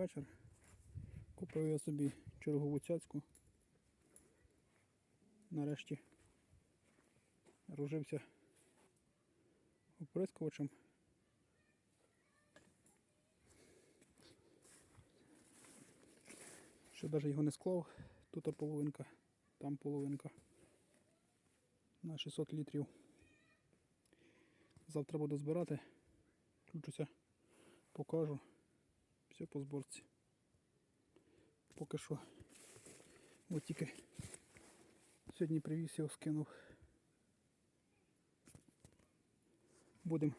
Вечір. Купив я собі чергову цяцьку. Нарешті ружився оприскувачем. Ще навіть його не склав. Тут половинка, там половинка. На 600 літрів. Завтра буду збирати. Включуся, покажу. Все по зборці. Поки що. От тільки сьогодні привіз його скинув. Будемо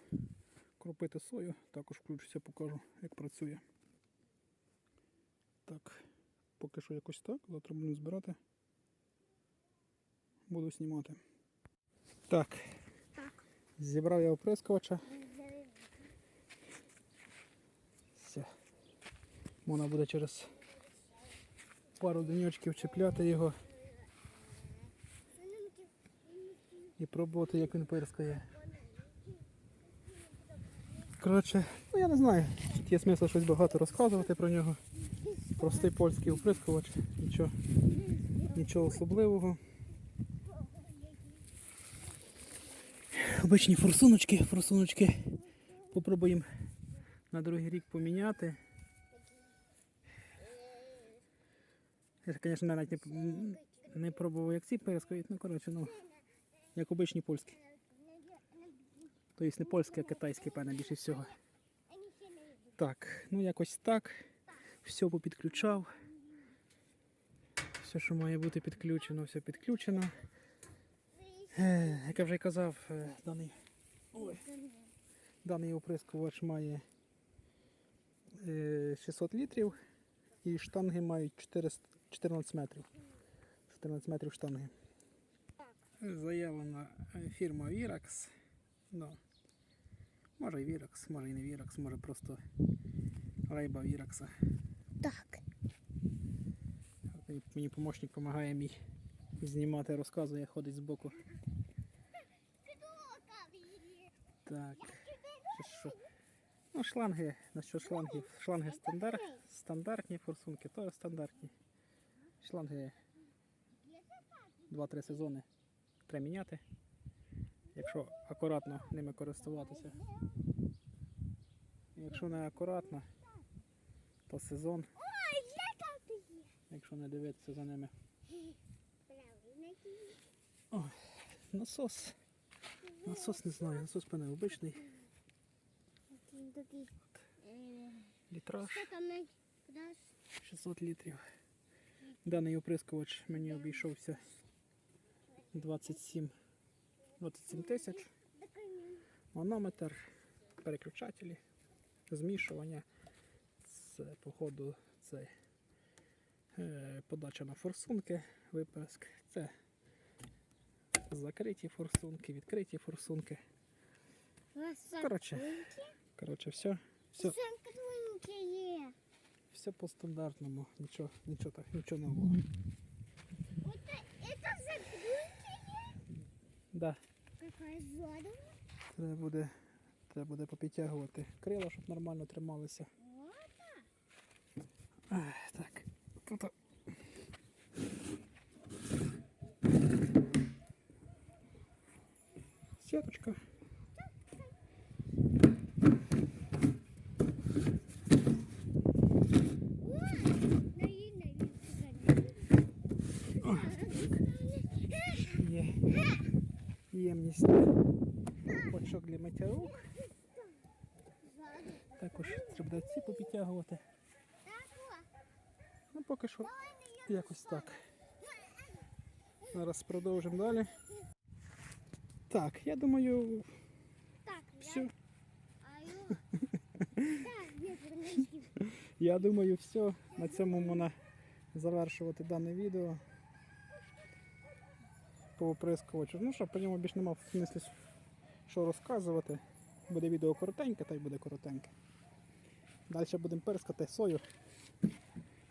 кропити сою, також включуся, покажу, як працює. Так, поки що якось так, завтра будемо збирати. Буду знімати. Так, Так. зібрав я оприскувача. Все. Можна буде через пару денечків чіпляти його і пробувати, як він пирскає. Коротше, ну я не знаю, чи є смисл щось багато розказувати про нього. Простий польський оприскувач, нічого, нічого особливого. Обичні форсуночки, форсуночки. Попробуємо на другий рік поміняти. Я, звісно, навіть не, не пробував, як ці перескують, ну коротше, ну, як обичні польські. Тобто не польські, а китайські, певне, більше всього. Так, ну якось так. Все попідключав. Все, що має бути підключено, все підключено. Е, Як я вже казав, е, даний, ой, даний оприскувач має е, 600 літрів і штанги мають 400 14 метрів. 14 метрів штанги. Заявлена е, фірма Virax. Ну, може і Virax, може і не Virax, може просто лейба Virax. Так. Мені- помощник допомагає мій знімати, розказує, ходить збоку. Так. Що, що? Ну, шланги, насчет шлангів. Шланги стандар... стандартні, форсунки теж стандартні. Шланги 2-3 сезони треба міняти. Якщо акуратно ними користуватися. Якщо не акуратно, то сезон, якщо не дивитися за ними. Насос. Насос не знаю, насос певне обичний. Літраж Що там на 600 літрів. Даний оприскувач мені обійшовся 27 27 тисяч. Манометр, переключателі, змішування. Це, походу, це е, подача на форсунки, випуск. Це закриті форсунки, відкриті форсунки. Коротше, коротше, все, все, є. все по стандартному. Нічого, нічого так, нічого нового. Это закрутки Да, Какая зона? треба буде, треба буде попідтягувати крила, щоб нормально трималися. Ах, так, тут. Сеточка. Є ємність почок для миття рук. Також треба ці попідтягувати. Ну поки що якось так. Зараз продовжимо далі. Так, я думаю, Так, все. Я думаю, все. На цьому можна завершувати дане відео. По оприскувачу. Ну що, по ньому більше нема смислі що розказувати. Буде відео коротеньке, та й буде коротеньке. Далі будемо перскати сою.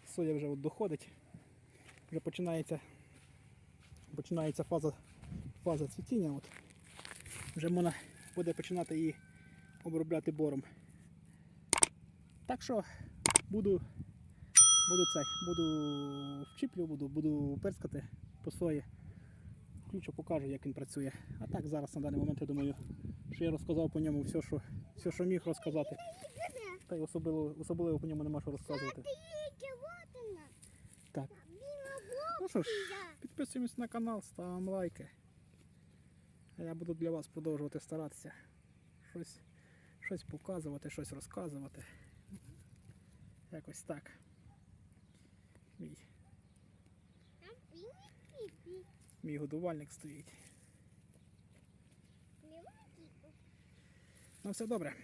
Соя вже от доходить. Вже починається, починається фаза, фаза цвітіння. От. Вже можна буде починати її обробляти бором. Так що буду, буду цей, буду вчіплю, буду, буду перскати по своє. Включу, покажу, як він працює. А так зараз на даний момент я думаю, що я розказав по ньому все, що, все, що міг розказати. Та й особливо, особливо по ньому нема що розказувати. Так. Ну що ж, підписуємось на канал, ставимо лайки. А я буду для вас продовжувати старатися. Щось, щось показувати, щось розказувати. Якось так. Мій, Там піні-піпі. Мій годувальник стоїть. Ну все добре.